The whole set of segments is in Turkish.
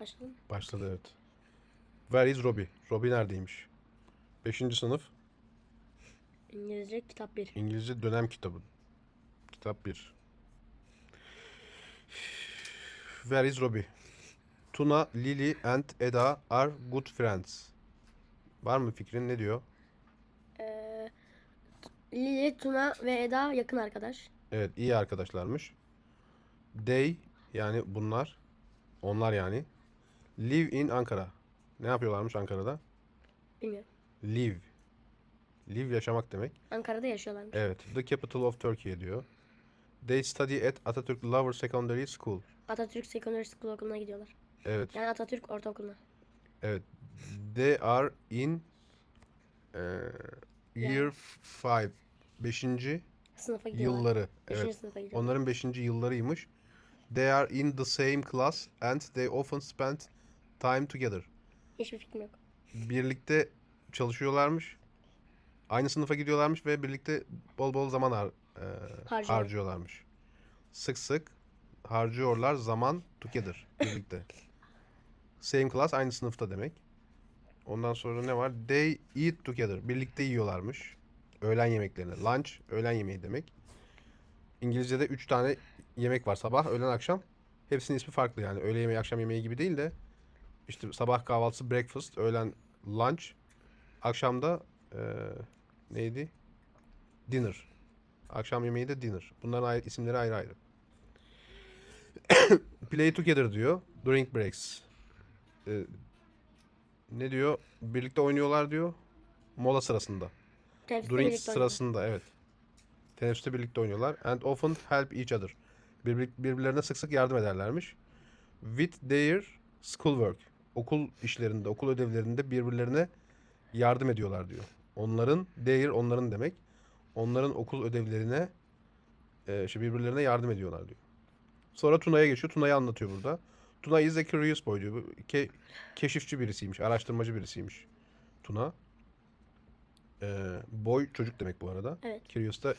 Başladım. Başladı evet. Where is Robbie? Robbie neredeymiş? 5. sınıf İngilizce kitap 1. İngilizce dönem kitabı. Kitap 1. Where is Robbie? Tuna, Lily and Eda are good friends. Var mı fikrin? Ne diyor? Ee, Lili, Tuna ve Eda yakın arkadaş. Evet iyi arkadaşlarmış. They yani bunlar onlar yani live in Ankara. Ne yapıyorlarmış Ankara'da? Bilmiyorum. Live. Live yaşamak demek. Ankara'da yaşıyorlarmış. Evet. The capital of Turkey diyor. They study at Atatürk Lower Secondary School. Atatürk Secondary School okuluna gidiyorlar. Evet. Yani Atatürk Ortaokulu'na. Evet. They are in eee, year 5. 5. Sınıfa gidiyorlar. yılları. Beşinci Evet. sınıfa gidiyorlar. Onların 5. yıllarıymış. They are in the same class and they often spend time together. Hiçbir fikrim yok. Birlikte çalışıyorlarmış. Aynı sınıfa gidiyorlarmış ve birlikte bol bol zaman har- Harcıyor. harcıyorlarmış. Sık sık harcıyorlar zaman together birlikte. Same class aynı sınıfta demek. Ondan sonra ne var? They eat together. Birlikte yiyorlarmış. Öğlen yemeklerini. Lunch, öğlen yemeği demek. İngilizce'de 3 tane yemek var. Sabah, öğlen, akşam. Hepsinin ismi farklı yani. Öğle yemeği, akşam yemeği gibi değil de işte sabah kahvaltısı breakfast, öğlen lunch, akşamda eee, neydi? Dinner. Akşam yemeği de dinner. Bunların ayrı, isimleri ayrı ayrı. Play together diyor. During breaks. Ee, ne diyor? Birlikte oynuyorlar diyor. Mola sırasında. Teneffüste birlikte sırasında evet. Teneffüste birlikte oynuyorlar. And often help each other. Birbir, birbirlerine sık sık yardım ederlermiş. With their schoolwork. Okul işlerinde, okul ödevlerinde birbirlerine yardım ediyorlar diyor. Onların, their onların demek. Onların okul ödevlerine e, işte birbirlerine yardım ediyorlar diyor. Sonra Tuna'ya geçiyor. Tuna'yı anlatıyor burada. Tuna is a curious boy diyor. Ke- keşifçi birisiymiş, araştırmacı birisiymiş. Tuna. Ee, boy çocuk demek bu arada. Evet. Curious da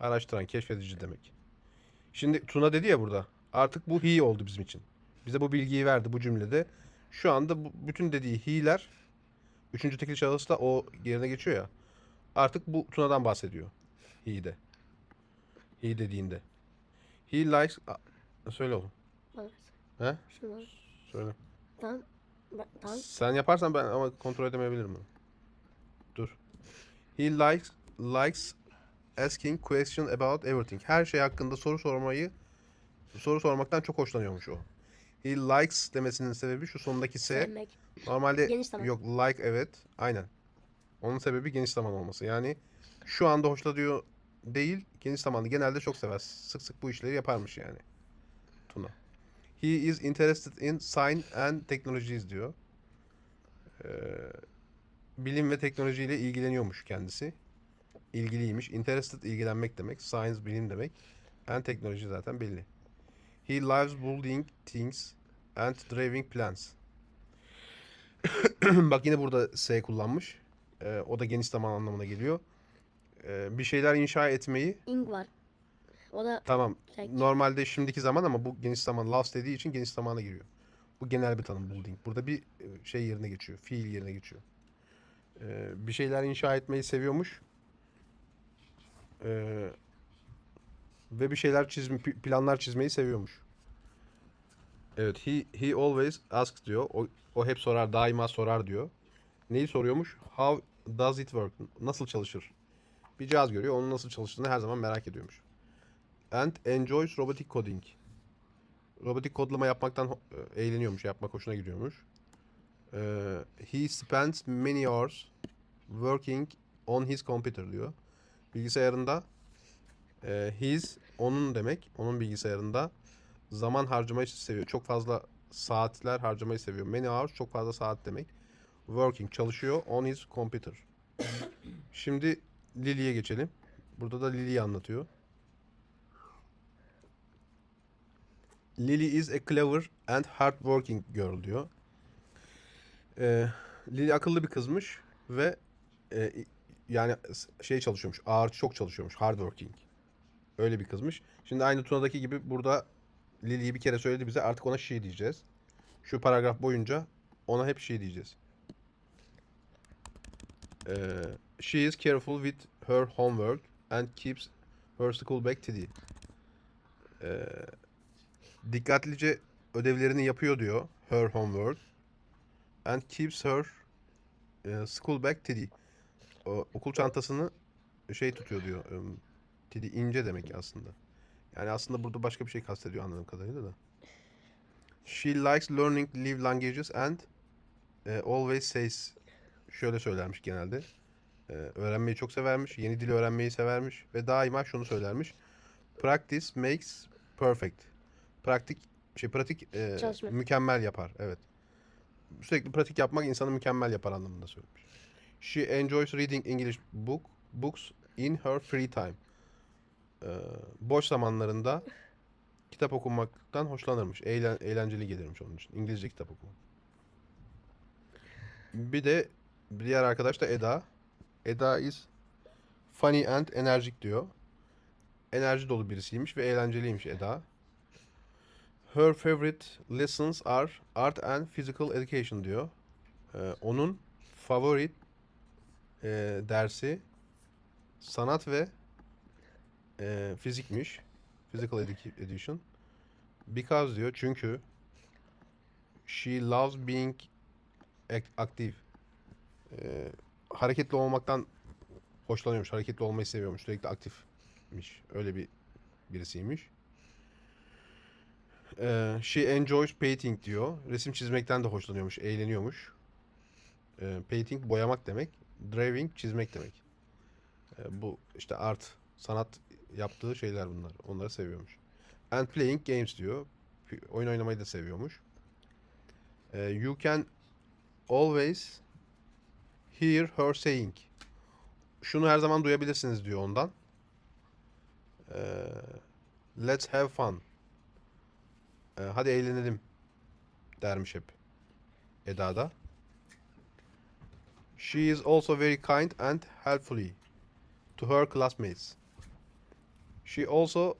araştıran, keşfedici demek. Şimdi Tuna dedi ya burada. Artık bu he oldu bizim için. Bize bu bilgiyi verdi bu cümlede. Şu anda bu, bütün dediği he'ler üçüncü tekil şahıs da o yerine geçiyor ya. Artık bu Tuna'dan bahsediyor. He'de. He dediğinde. He likes... A- Söyle oğlum. Bana. He? Şunu. Söyle. Tamam. Ben, tamam. Sen yaparsan ben ama kontrol edemeyebilirim. bunu. Dur. He likes likes asking question about everything. Her şey hakkında soru sormayı soru sormaktan çok hoşlanıyormuş o. He likes demesinin sebebi şu sondaki S. Sevmek. Normalde Geniş zaman. yok like evet. Aynen. Onun sebebi geniş zaman olması. Yani şu anda hoşlanıyor değil, geniş zamanlı. Genelde çok sever. Sık sık bu işleri yaparmış yani. Tuna. He is interested in science and technologies diyor. Ee, bilim ve teknolojiyle ilgileniyormuş kendisi. İlgiliymiş. Interested ilgilenmek demek. Science bilim demek. And teknoloji zaten belli. He loves building things and driving plans. Bak yine burada S kullanmış. Ee, o da geniş zaman anlamına geliyor. Ee, bir şeyler inşa etmeyi Ing var. O da tamam Tek. normalde şimdiki zaman ama bu geniş zaman loves dediği için geniş zamana giriyor. Bu genel bir tanım building. Burada bir e, şey yerine geçiyor. Fiil yerine geçiyor. Ee, bir şeyler inşa etmeyi seviyormuş. Ee, ve bir şeyler çizme, planlar çizmeyi seviyormuş. Evet, he, he always asks diyor. O, o hep sorar, daima sorar diyor. Neyi soruyormuş? How does it work? Nasıl çalışır? Bir cihaz görüyor, onun nasıl çalıştığını her zaman merak ediyormuş. And enjoys robotic coding. Robotik kodlama yapmaktan e, eğleniyormuş, yapmak hoşuna gidiyormuş. Ee, he spends many hours working on his computer diyor. Bilgisayarında e, his onun demek, onun bilgisayarında zaman harcamayı seviyor. Çok fazla saatler harcamayı seviyor. Many hours çok fazla saat demek. Working çalışıyor on his computer. Şimdi Lily'ye geçelim. Burada da Lily'yi anlatıyor. Lily is a clever and hardworking girl diyor. Ee, Lily akıllı bir kızmış ve e, yani şey çalışıyormuş. Ağır çok çalışıyormuş. Hardworking. Öyle bir kızmış. Şimdi aynı Tuna'daki gibi burada Lily'yi bir kere söyledi bize. Artık ona she diyeceğiz. Şu paragraf boyunca ona hep she diyeceğiz. Ee, she is careful with her homework and keeps her school bag tidy. Ee, dikkatlice ödevlerini yapıyor diyor. Her homework and keeps her e, school bag tidy. O, okul çantasını şey tutuyor diyor. Tidy ince demek aslında. Yani aslında burada başka bir şey kastediyor anladığım kadarıyla da. She likes learning live languages and e, always says şöyle söylermiş genelde. E, öğrenmeyi çok severmiş, yeni dil öğrenmeyi severmiş ve daima şunu söylermiş. Practice makes perfect. Pratik şey pratik e, mükemmel yapar. Evet. Sürekli pratik yapmak insanı mükemmel yapar anlamında söylemiş. She enjoys reading English book books in her free time. E, boş zamanlarında kitap okumaktan hoşlanırmış. Eğlen, eğlenceli gelirmiş onun için. İngilizce kitap okumak. Bir de bir diğer arkadaş da Eda. Eda is funny and enerjik diyor. Enerji dolu birisiymiş ve eğlenceliymiş Eda. Her favorite lessons are art and physical education diyor. Ee, onun favori e, dersi sanat ve e, fizikmiş. Physical education. Because diyor çünkü she loves being ac- active. Ee, hareketli olmaktan hoşlanıyormuş. Hareketli olmayı seviyormuş. Sürekli aktifmiş. Öyle bir birisiymiş. Ee, she enjoys painting diyor. Resim çizmekten de hoşlanıyormuş. Eğleniyormuş. Ee, painting boyamak demek. Drawing çizmek demek. Ee, bu işte art, sanat yaptığı şeyler bunlar. Onları seviyormuş. And playing games diyor. Oyun oynamayı da seviyormuş. Ee, you can always hear her saying. Şunu her zaman duyabilirsiniz diyor ondan. Ee, let's have fun. Ee, hadi eğlenelim dermiş hep Eda'da. She is also very kind and helpful to her classmates. She also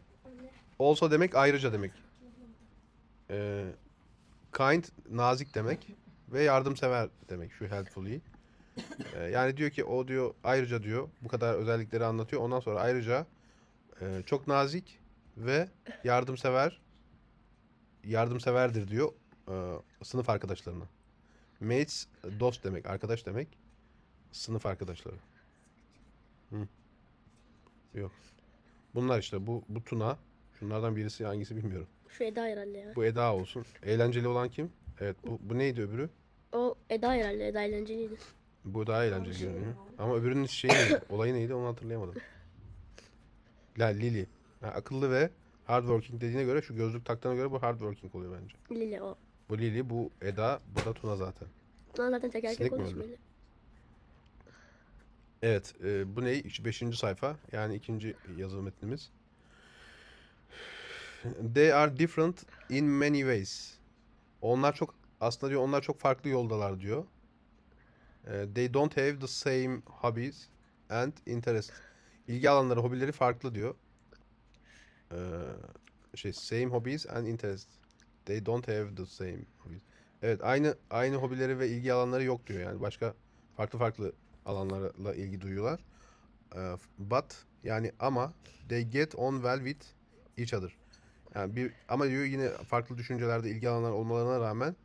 also demek ayrıca demek. Ee, kind nazik demek ve yardımsever demek şu helpfully. Ee, yani diyor ki o diyor ayrıca diyor bu kadar özellikleri anlatıyor. Ondan sonra ayrıca e, çok nazik ve yardımsever yardımseverdir diyor e, sınıf arkadaşlarına. Mates dost demek, arkadaş demek. Sınıf arkadaşları. Hı. Yok. Bunlar işte bu bu Tuna. Şunlardan birisi hangisi bilmiyorum. Şu Eda herhalde ya. Bu Eda olsun. Eğlenceli olan kim? Evet bu, bu neydi öbürü? O Eda herhalde. Eda eğlenceliydi. Bu daha eğlenceli görünüyor. Ama öbürünün şeyi neydi? Olayı neydi onu hatırlayamadım. La Lily. Ha, akıllı ve hardworking dediğine göre şu gözlük taktığına göre bu hardworking oluyor bence. Lili o. Bu Lily, bu Eda, bu da Tuna zaten. Ona zaten tek Sinek Evet, e, bu ne? 5. sayfa. Yani ikinci yazı metnimiz. They are different in many ways. Onlar çok aslında diyor onlar çok farklı yoldalar diyor. E, They don't have the same hobbies and interests. İlgi alanları, hobileri farklı diyor. E, şey same hobbies and interests. They don't have the same hobbies. Evet, aynı aynı hobileri ve ilgi alanları yok diyor. Yani başka farklı farklı alanlarla ilgi duyuyorlar. Ee, but yani ama they get on well with each other. Yani bir ama diyor yine farklı düşüncelerde ilgi alanları olmalarına rağmen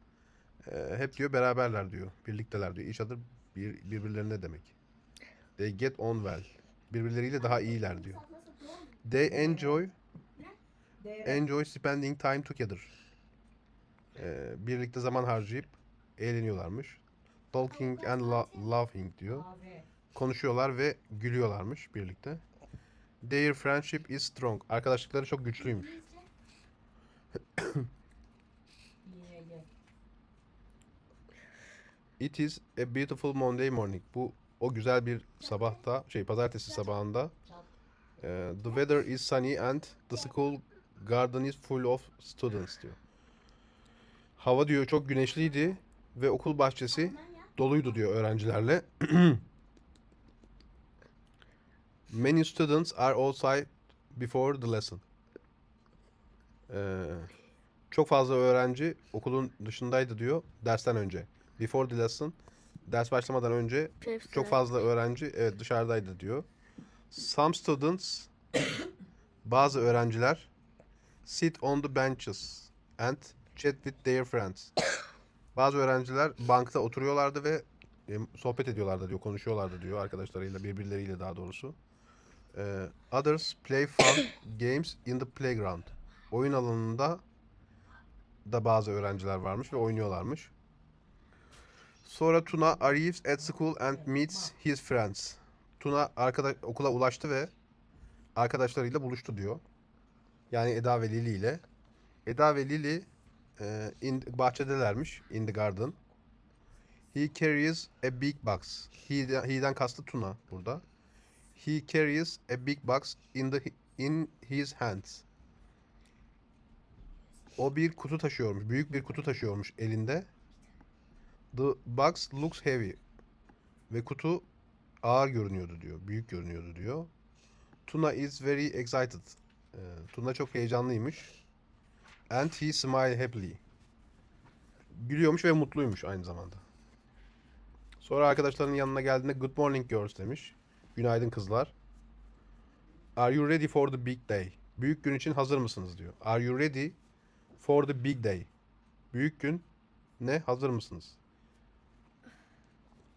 e, hep diyor beraberler diyor. Birlikteler diyor. Each other bir, birbirlerine demek. They get on well. Birbirleriyle daha iyiler diyor. They enjoy enjoy spending time together. Ee, birlikte zaman harcayıp eğleniyorlarmış. Talking and la- laughing diyor. Konuşuyorlar ve gülüyorlarmış birlikte. Their friendship is strong. Arkadaşlıkları çok güçlüymüş. It is a beautiful Monday morning. Bu o güzel bir sabahta, şey pazartesi sabahında. Ee, the weather is sunny and the school garden is full of students diyor. Hava diyor çok güneşliydi ve okul bahçesi doluydu diyor öğrencilerle. Many students are outside before the lesson. Ee, Çok fazla öğrenci okulun dışındaydı diyor dersten önce. Before the lesson ders başlamadan önce Hepsi. çok fazla öğrenci evet dışarıdaydı diyor. Some students bazı öğrenciler sit on the benches and chat with their friends. Bazı öğrenciler bankta oturuyorlardı ve e, sohbet ediyorlardı diyor, konuşuyorlardı diyor arkadaşlarıyla, birbirleriyle daha doğrusu. Ee, others play fun games in the playground. Oyun alanında da bazı öğrenciler varmış ve oynuyorlarmış. Sonra Tuna arrives at school and meets his friends. Tuna arkadaş okula ulaştı ve arkadaşlarıyla buluştu diyor. Yani Eda ve Lily ile. Eda ve Lily e, in, bahçedelermiş. In the garden. He carries a big box. He'den, he'den kastı Tuna burada. He carries a big box in the in his hands. O bir kutu taşıyormuş. Büyük bir kutu taşıyormuş elinde. The box looks heavy. Ve kutu ağır görünüyordu diyor. Büyük görünüyordu diyor. Tuna is very excited. Ee, Tuna çok heyecanlıymış. And he smile happily. Gülüyormuş ve mutluymuş aynı zamanda. Sonra arkadaşlarının yanına geldiğinde good morning girls demiş. Günaydın kızlar. Are you ready for the big day? Büyük gün için hazır mısınız diyor. Are you ready for the big day? Büyük gün ne? Hazır mısınız?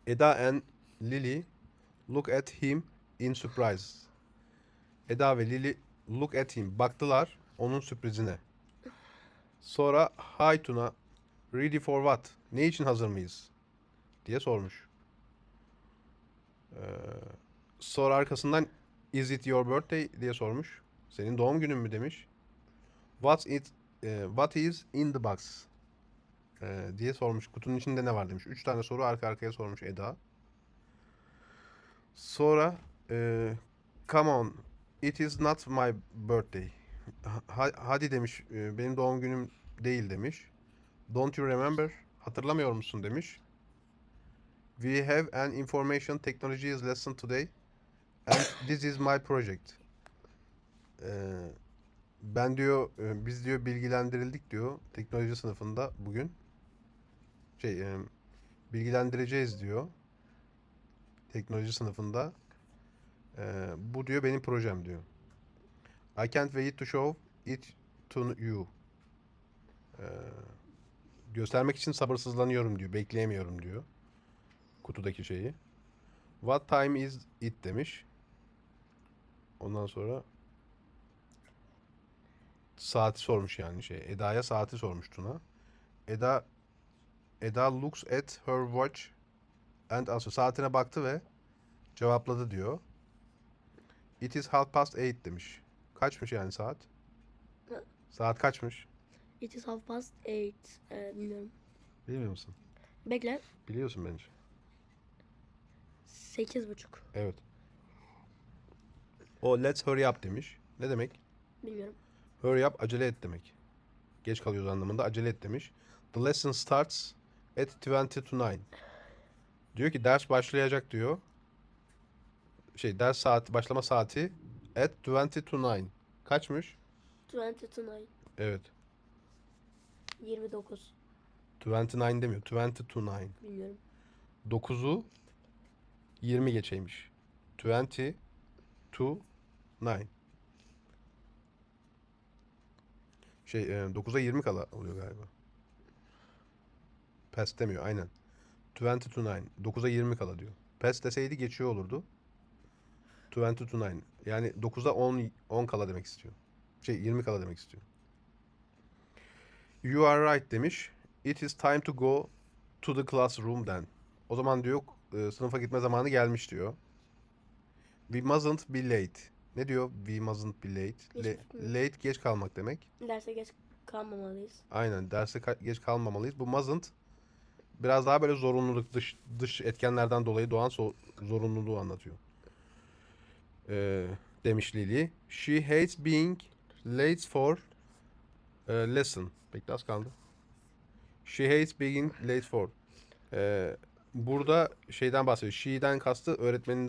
Eda and Lily look at him in surprise. Eda ve Lily look at him. Baktılar onun sürprizine. Sonra hi Tuna ready for what? Ne için hazır mıyız? diye sormuş. Ee, sonra arkasından is it your birthday diye sormuş. Senin doğum günün mü demiş. What's it e, what is in the box? Ee, diye sormuş. Kutunun içinde ne var demiş. Üç tane soru arka arkaya sormuş Eda. Sonra e, come on it is not my birthday. Ha- hadi demiş e, benim doğum günüm değil demiş. Don't you remember? Hatırlamıyor musun demiş. We have an information technologies lesson today and this is my project. Ee, ben diyor e, biz diyor bilgilendirildik diyor teknoloji sınıfında bugün. Şey e, bilgilendireceğiz diyor. Teknoloji sınıfında. Bu diyor benim projem diyor. I can't wait to show it to you. Ee, göstermek için sabırsızlanıyorum diyor. Bekleyemiyorum diyor. Kutudaki şeyi. What time is it demiş. Ondan sonra saati sormuş yani şey. Eda'ya saati sormuş Tuna. Eda Eda looks at her watch and answer. Saatine baktı ve cevapladı diyor. It is half past eight demiş. Kaçmış yani saat? Ne? Saat kaçmış? It is half past eight. Ee, bilmiyorum. Bilmiyor musun? Bekle. Biliyorsun bence. Sekiz buçuk. Evet. O let's hurry up demiş. Ne demek? Bilmiyorum. Hurry up acele et demek. Geç kalıyoruz anlamında acele et demiş. The lesson starts at 20 to 9. Diyor ki ders başlayacak diyor. Şey ders saati başlama saati at 20 to 9. Kaçmış? Twenty to nine. Evet. Yirmi dokuz. 29 demiyor. 20 to 9. Bilmiyorum. 9'u 20 geçeymiş. 20 to 9. Şey e, 9'a 20 kala oluyor galiba. Past demiyor aynen. 20 to 9. 9'a 20 kala diyor. Past deseydi geçiyor olurdu. 20 to 9. Yani 9'a 10 10 kala demek istiyor. Şey 20 kala demek istiyor. You are right demiş. It is time to go to the classroom then. O zaman diyor e, sınıfa gitme zamanı gelmiş diyor. We mustn't be late. Ne diyor? We mustn't be late. Geç Le- late geç kalmak demek. Derse geç kalmamalıyız. Aynen derse ka- geç kalmamalıyız. Bu mustn't biraz daha böyle zorunluluk dış dış etkenlerden dolayı doğan so- zorunluluğu anlatıyor. Ee, demiş Lily. She hates being late for a lesson. Bekle az kaldı. She hates being late for. Ee, burada şeyden bahsediyor. She'den kastı öğretmenin